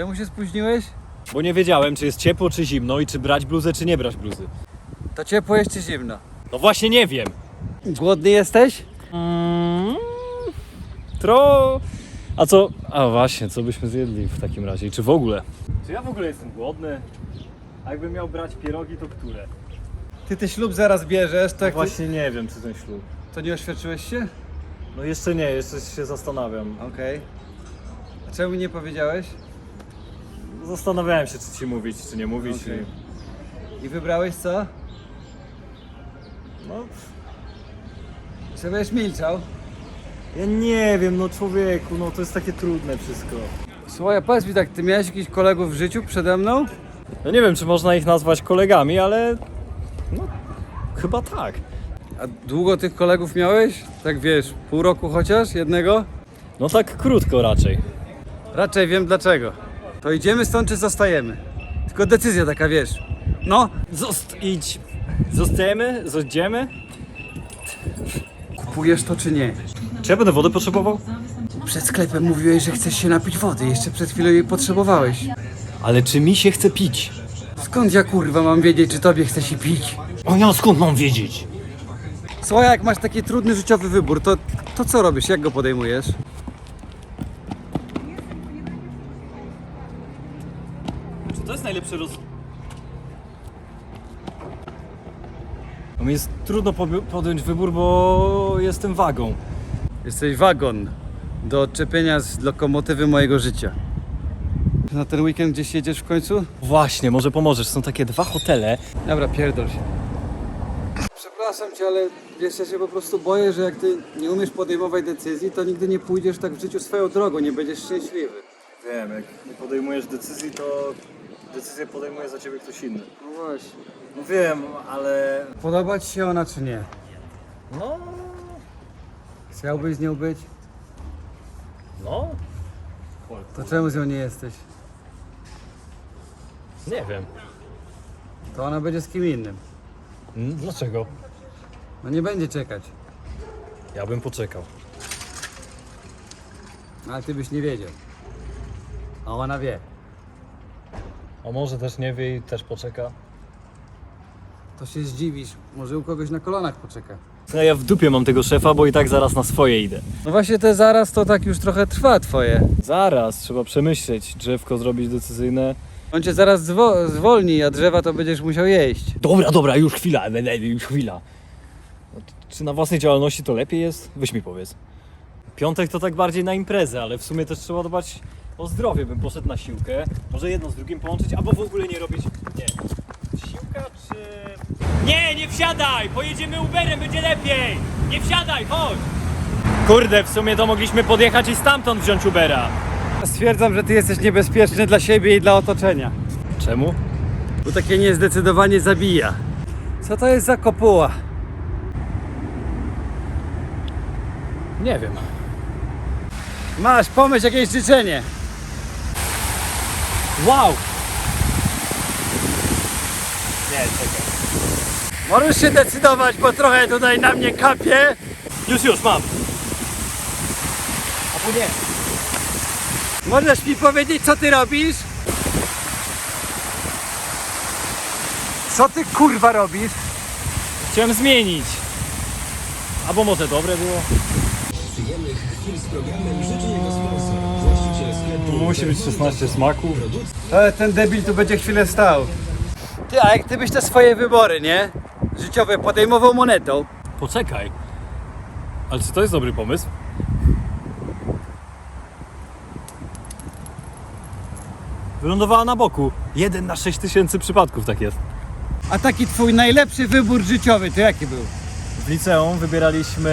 Czemu się spóźniłeś? Bo nie wiedziałem, czy jest ciepło, czy zimno i czy brać bluzę, czy nie brać bluzy. To ciepło jest czy zimno? No właśnie nie wiem. Głodny jesteś? Mm, tro... A co... A właśnie, co byśmy zjedli w takim razie? I Czy w ogóle? Czy ja w ogóle jestem głodny? A jakbym miał brać pierogi, to które? Ty ten ślub zaraz bierzesz, to jak ty, Właśnie nie wiem, czy ten ślub. to nie oświadczyłeś się? No jeszcze nie, jeszcze się zastanawiam. Okej. A czemu nie powiedziałeś? Zastanawiałem się, czy ci mówić, czy nie mówić. Okej. i- wybrałeś co? No, Że będziesz milczał? ja nie wiem, no człowieku, no to jest takie trudne wszystko. Słuchaj, a powiedz mi tak, ty miałeś jakichś kolegów w życiu przede mną? No nie wiem, czy można ich nazwać kolegami, ale... No, chyba tak. A długo tych kolegów miałeś? Tak wiesz, pół roku chociaż? Jednego? No tak krótko raczej. Raczej wiem dlaczego. To idziemy stąd czy zostajemy? Tylko decyzja taka, wiesz. No, Zost... idź. Zostajemy? Zojdziemy? kupujesz to czy nie? Czy ja będę wodę potrzebował? Przed sklepem mówiłeś, że chcesz się napić wody. Jeszcze przed chwilą jej potrzebowałeś. Ale czy mi się chce pić? Skąd ja kurwa mam wiedzieć, czy tobie chce się pić? O ja skąd mam wiedzieć? Słuchaj, jak masz taki trudny życiowy wybór, to, to co robisz? Jak go podejmujesz? Najlepszy roz... No mi jest trudno podjąć wybór, bo jestem wagą. Jesteś wagon do odczepienia z lokomotywy mojego życia. Na ten weekend gdzieś jedziesz w końcu? Właśnie, może pomożesz. Są takie dwa hotele. Dobra, pierdol się. Przepraszam cię, ale wiesz, ja się po prostu boję, że jak ty nie umiesz podejmować decyzji, to nigdy nie pójdziesz tak w życiu swoją drogą, nie będziesz szczęśliwy. Wiem, jak nie podejmujesz decyzji, to decyzję podejmuje za ciebie ktoś inny. No właśnie. No wiem, ale... Podoba ci się ona czy nie? No... Chciałbyś z nią być? No... To czemu z nią nie jesteś? Nie wiem. To ona będzie z kim innym. Mm, Dlaczego? No nie będzie czekać, Ja bym poczekał. ale ty byś nie wiedział. A ona wie. A może też nie wie i też poczeka? To się zdziwisz, może u kogoś na kolanach poczeka. No ja w dupie mam tego szefa, bo i tak zaraz na swoje idę. No właśnie te zaraz to tak już trochę trwa twoje. Zaraz, trzeba przemyśleć, drzewko zrobić decyzyjne. On cię zaraz zwo- zwolni, a drzewa to będziesz musiał jeść. Dobra, dobra, już chwila, e, e, już chwila. No to- Czy na własnej działalności to lepiej jest? Weź mi powiedz. Piątek to tak bardziej na imprezę, ale w sumie też trzeba dbać o zdrowie. Bym poszedł na siłkę, może jedno z drugim połączyć, albo w ogóle nie robić... Nie. Siłka czy... Nie, nie wsiadaj! Pojedziemy Uberem, będzie lepiej! Nie wsiadaj, chodź! Kurde, w sumie to mogliśmy podjechać i stamtąd wziąć Ubera. Stwierdzam, że ty jesteś niebezpieczny dla siebie i dla otoczenia. Czemu? Bo takie niezdecydowanie zabija. Co to jest za kopuła? Nie wiem. Masz, pomyśl jakieś życzenie. Wow! Nie, czekaj. Możesz się decydować, bo trochę tutaj na mnie kapie. Już, już, mam. Albo nie. Możesz mi powiedzieć, co ty robisz? Co ty kurwa robisz? Chciałem zmienić. Albo może dobre było. Przyjemnych chwil z programem życzy jego sponsor, Musi być 16 smaków. Ale ten debil tu będzie chwilę stał. Ty, a jak ty byś te swoje wybory, nie? Życiowe podejmował monetą, Poczekaj. Ale czy to jest dobry pomysł? Wylądowała na boku. Jeden na 6 tysięcy przypadków tak jest. a taki twój najlepszy wybór życiowy, to jaki był? W liceum wybieraliśmy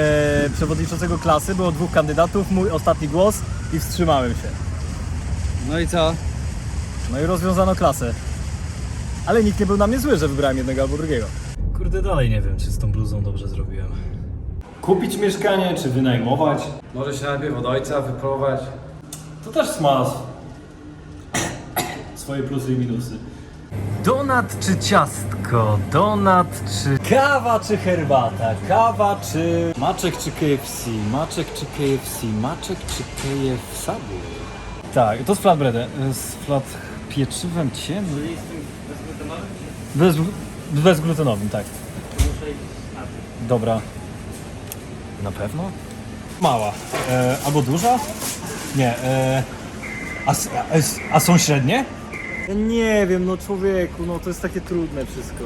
przewodniczącego klasy, było dwóch kandydatów, mój ostatni głos i wstrzymałem się. No i co? No i rozwiązano klasę. Ale nikt nie był na mnie zły, że wybrałem jednego albo drugiego. Kurde, dalej nie wiem, czy z tą bluzą dobrze zrobiłem. Kupić mieszkanie, czy wynajmować? Może się najpierw od ojca wypróbować. To też ma swoje plusy i minusy. Donat czy ciastko? Donat czy... Kawa czy herbata? Kawa czy... Maczek czy KFC? Maczek czy KFC? Maczek czy KFC? Tak, to z flatbreadem. Z flat pieczywem ciemnym. Bez, bezglutenowym, tak. Dobra. Na pewno? Mała. E, albo duża? Nie. E, a, a, a są średnie? Ja nie wiem, no człowieku, no to jest takie trudne wszystko.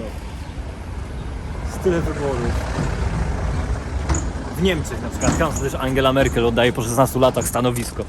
Jest tyle wyborów. W Niemczech na przykład kanclerz Angela Merkel oddaje po 16 latach stanowisko.